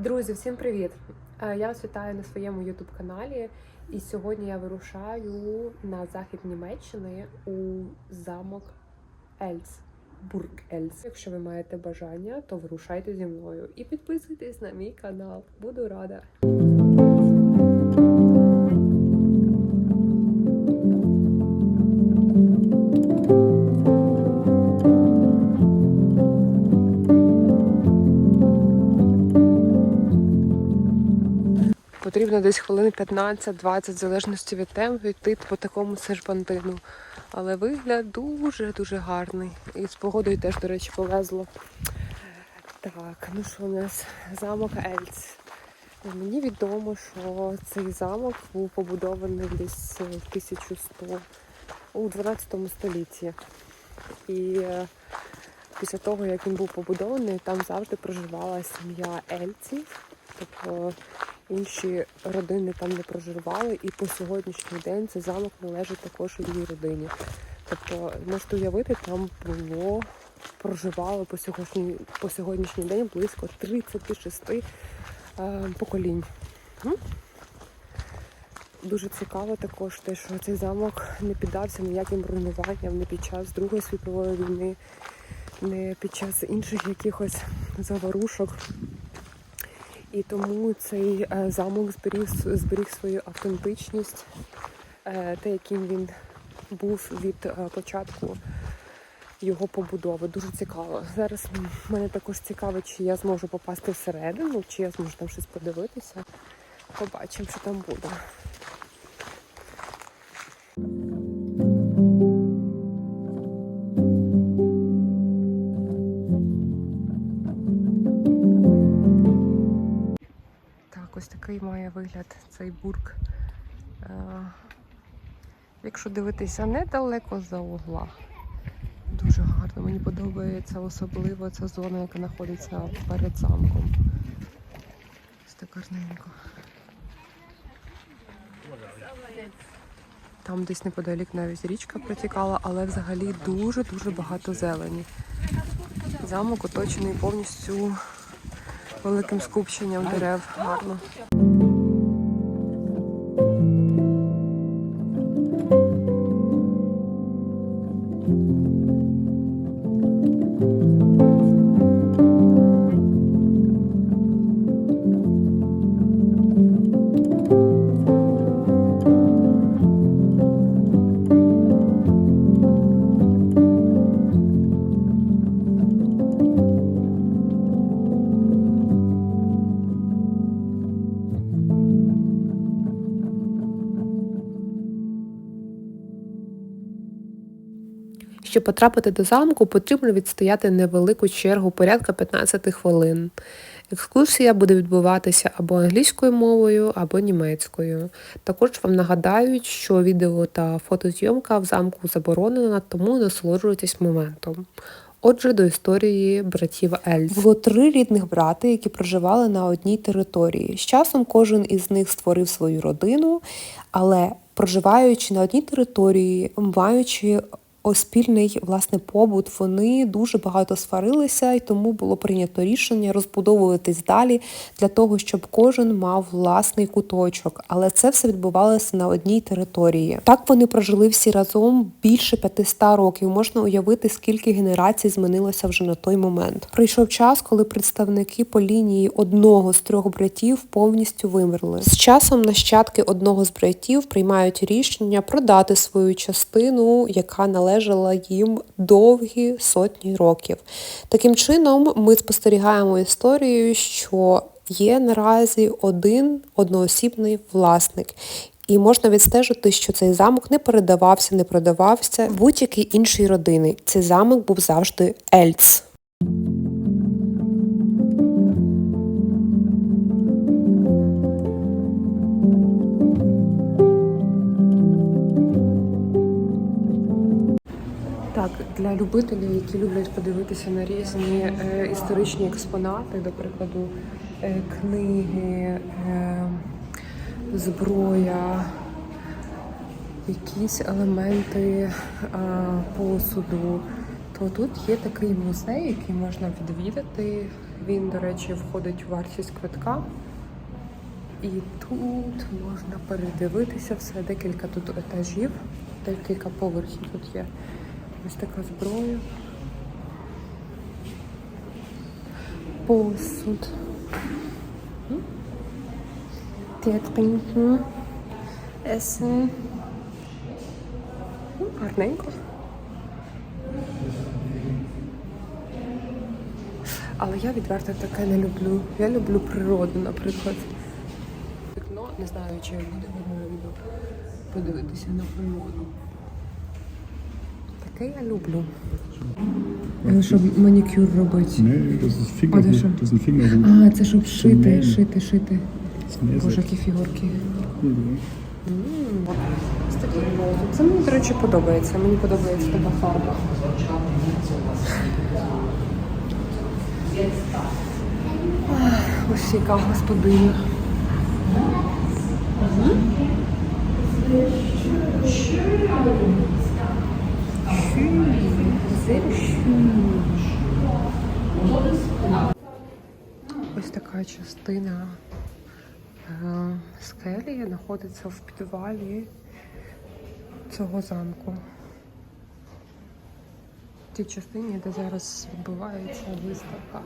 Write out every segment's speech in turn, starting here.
Друзі, всім привіт! Е, Я вас вітаю на своєму youtube каналі. І сьогодні я вирушаю на захід Німеччини у замок Ельц. Бург Ельц. Якщо ви маєте бажання, то вирушайте зі мною і підписуйтесь на мій канал. Буду рада. Десь хвилин 15-20, в залежності від темпу, йти по такому серпантину. Але вигляд дуже-дуже гарний. І з погодою теж, до речі, повезло. Так, ну що у нас? Замок Ельц. Мені відомо, що цей замок був побудований десь в 1100 у 12 столітті. І е, після того, як він був побудований, там завжди проживала сім'я Ельців. Тобто інші родини там не проживали, і по сьогоднішній день цей замок належить також одній родині. Тобто, можете уявити, там було, проживало по сьогоднішній, по сьогоднішній день близько 36 е, поколінь. Дуже цікаво також те, що цей замок не піддався ніяким руйнуванням не під час Другої світової війни, не під час інших якихось заворушок. І тому цей е, замок зберіг, зберіг свою автентичність, е, те, яким він був від е, початку його побудови. Дуже цікаво. Зараз мене також цікаво, чи я зможу попасти всередину, чи я зможу там щось подивитися. Побачимо, що там буде. Такий має вигляд цей бург. Е, Якщо дивитися недалеко за угла, дуже гарно. Мені подобається особливо ця зона, яка знаходиться перед замком. Ось так гарненько. Там десь неподалік навіть річка протікала, але взагалі дуже-дуже багато зелені. Замок оточений повністю великим скупченням дерев. Гарно. Щоб потрапити до замку, потрібно відстояти невелику чергу порядка 15 хвилин. Екскурсія буде відбуватися або англійською мовою, або німецькою. Також вам нагадають, що відео та фотозйомка в замку заборонена, тому насолоджуйтесь моментом. Отже, до історії братів Ельз. Було три рідних брати, які проживали на одній території. З часом кожен із них створив свою родину, але проживаючи на одній території, маючи спільний власне побут, вони дуже багато сварилися, і тому було прийнято рішення розбудовуватись далі для того, щоб кожен мав власний куточок. Але це все відбувалося на одній території. Так вони прожили всі разом більше 500 років. Можна уявити, скільки генерацій змінилося вже на той момент. Прийшов час, коли представники по лінії одного з трьох братів повністю вимерли. З часом нащадки одного з братів приймають рішення продати свою частину, яка належала їм довгі сотні років. Таким чином, ми спостерігаємо історію, що є наразі один одноосібний власник. І можна відстежити, що цей замок не передавався, не продавався будь-якій іншій родини. Цей замок був завжди Ельц. Для любителів, які люблять подивитися на різні е, історичні експонати, до прикладу, е, книги, е, зброя, якісь елементи посуду, то тут є такий музей, який можна відвідати Він, до речі, входить у вартість квитка. І тут можна передивитися все, декілька тут етажів, декілька поверхів тут є. Ось така зброя. Посуд. Тетпеньки. Есен. Ну, Гарненько. Але я відверто таке не люблю. Я люблю природу, наприклад. Вікно, не знаю, чи буде видно подивитися на природу. Таке я люблю. Е, Щоб манікюр робити. Schon. das sind Fingerhut. А, це щоб шити, шити, шити. Боже, які фігурки. Ось такі. Це мені, до речі, подобається. Мені подобається така фарба. Ось яка господиня. Ось така частина е, скелі знаходиться в підвалі цього замку. В тій частині, де зараз відбувається виставка,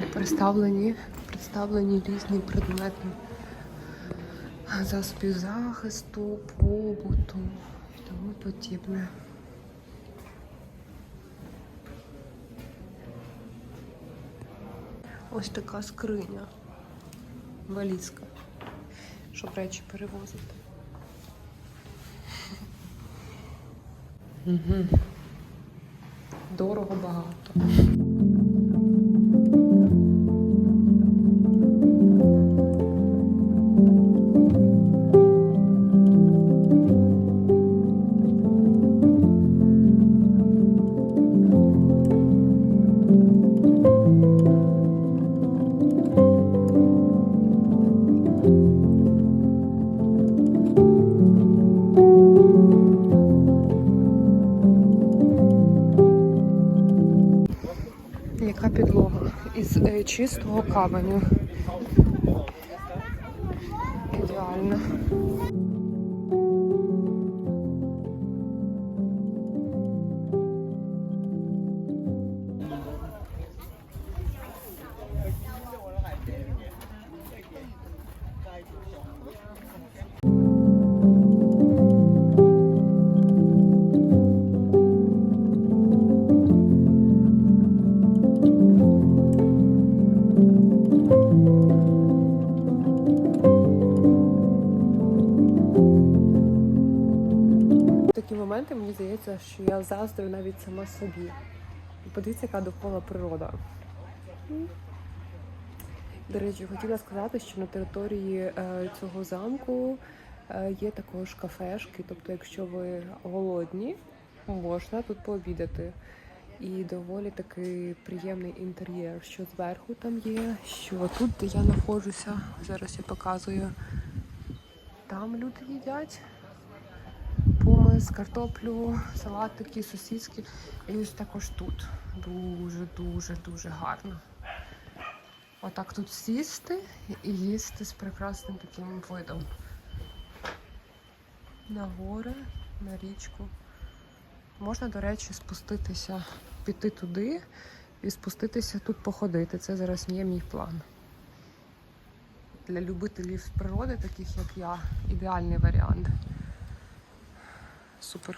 де представлені, представлені різні предмети засобів захисту, побуту і тому подібне. Ось така скриня, валізка, щоб речі перевозити. Угу. Дорого багато. Чистого каменю. Ідеально. Здається, що я заздрю навіть сама собі. Подивіться, яка довкола природа. До речі, хотіла сказати, що на території е, цього замку е, є також кафешки. Тобто, якщо ви голодні, можна тут пообідати. І доволі такий приємний інтер'єр, що зверху там є, що тут, де я знаходжуся, зараз я показую. Там люди їдять помис, картоплю, салатики, сосиски. І ось також тут. Дуже, дуже, дуже гарно. Отак тут сісти і їсти з прекрасним таким видом. На гори, на річку. Можна, до речі, спуститися, піти туди і спуститися тут походити. Це зараз є мій план. Для любителів природи, таких як я, ідеальний варіант. Супер.